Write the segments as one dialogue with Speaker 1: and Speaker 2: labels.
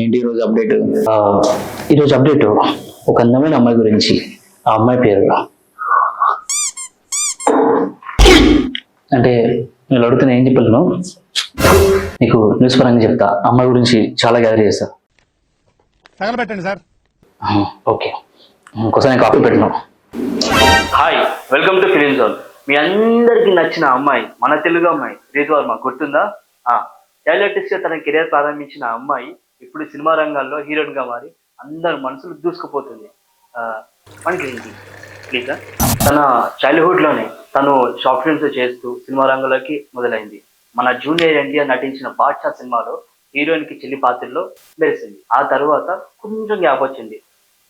Speaker 1: ఏంటి ఈరోజు అప్డేట్?
Speaker 2: ఆ, ఈరోజు అప్డేట్ ఒక అందమైన అమ్మాయి గురించి. ఆ అమ్మాయి పేరు అంటే నేను అడుగుతున్నా ఏం చెప్పలేను నీకు న్యూస్ పరంగా చెప్తా. అమ్మాయి గురించి చాలా గ్యాదర్ చేస్తా.
Speaker 3: తగలబెట్టండి సార్.
Speaker 2: ఆ, ఓకే. ఇంకోసారి కాపీ పెట్టను
Speaker 4: hi welcome to film zone మీ అందరికి నచ్చిన అమ్మాయి మన తెలుగు అమ్మాయి రీతువర్మ గుర్తుందా? ఆ చైల్డ్ ఆర్టిస్ట్గా తన కెరీర్ ప్రారంభించిన అమ్మాయి ఇప్పుడు సినిమా రంగాల్లో హీరోయిన్గా మారి అందరి మనసులు దూసుకుపోతుంది. మనకి తన చైల్డ్హుడ్లోనే తను షార్ట్ ఫిల్మ్స్ చేస్తూ సినిమా రంగంలోకి మొదలైంది. మన జూనియర్ ఎన్టీఆర్ నటించిన బాద్షా సినిమాలో హీరోయిన్కి చెల్లి పాత్రలో మెరిసింది. ఆ తర్వాత కొంచెం గ్యాప్ వచ్చింది.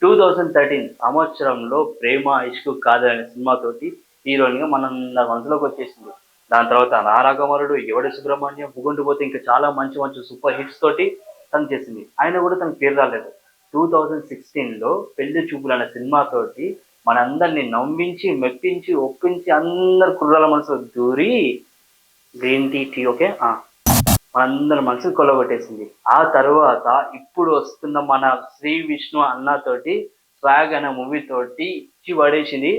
Speaker 4: టూ థౌజండ్ థర్టీన్ సంవత్సరంలో ప్రేమ ఇష్కు కాదనే సినిమాతోటి హీరోయిన్గా మనం మన మనసులోకి వచ్చేసింది. దాని తర్వాత నారాగమరుడు ఎవడ సుబ్రహ్మణ్యం బుగుండు పోతే ఇంకా చాలా మంచి మంచి సూపర్ హిట్స్ తోటి తను చేసింది. ఆయన కూడా తనకు పేరు రాలేదు. టూ థౌజండ్ సిక్స్టీన్లో పెళ్ళి చూపులు అనే సినిమాతోటి మనందరినీ నమ్మించి మెప్పించి ఒప్పించి అందరు కుర్రాల మనసు దూరి గ్రీన్ టీ టీ ఓకే? మనందరి మనసు కొలగొట్టేసింది ఆ తర్వాత ఇప్పుడు వస్తున్న మన శ్రీ విష్ణు అన్నతోటి స్వాగ్ అనే మూవీ తోటి ఇచ్చి పడేసింది.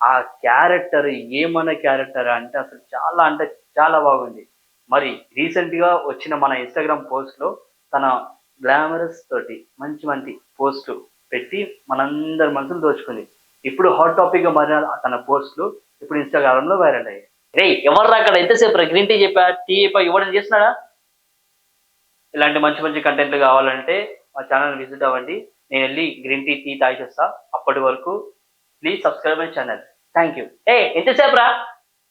Speaker 4: ఆ క్యారెక్టర్ ఏమన్న క్యారెక్టర్ అంటే అసలు చాలా అంటే చాలా బాగుంది. మరి రీసెంట్గా వచ్చిన మన ఇన్స్టాగ్రామ్ పోస్ట్లో తన గ్లామరస్ తోటి మంచి మంచి పోస్ట్ పెట్టి మనందరి మనసులు దోచుకుంది. ఇప్పుడు హాట్ టాపిక్గా మారిన తన పోస్టులు ఇప్పుడు ఇన్స్టాగ్రామ్లో వైరల్ అయ్యాయి. రే ఎవర్రా అక్కడ ఎంతసేపు గ్రీన్ టీ చెప్పా టీ చెప్పా ఇవ్వడం చేస్తున్నాడా? ఇలాంటి మంచి మంచి కంటెంట్లు కావాలంటే మా ఛానల్ విజిట్ అవ్వండి. నేను వెళ్ళి గ్రీన్ టీ టీ తాగేస్తా అప్పటి వరకు please subscribe my channel thank you ఏ ఎంతసేపు రా?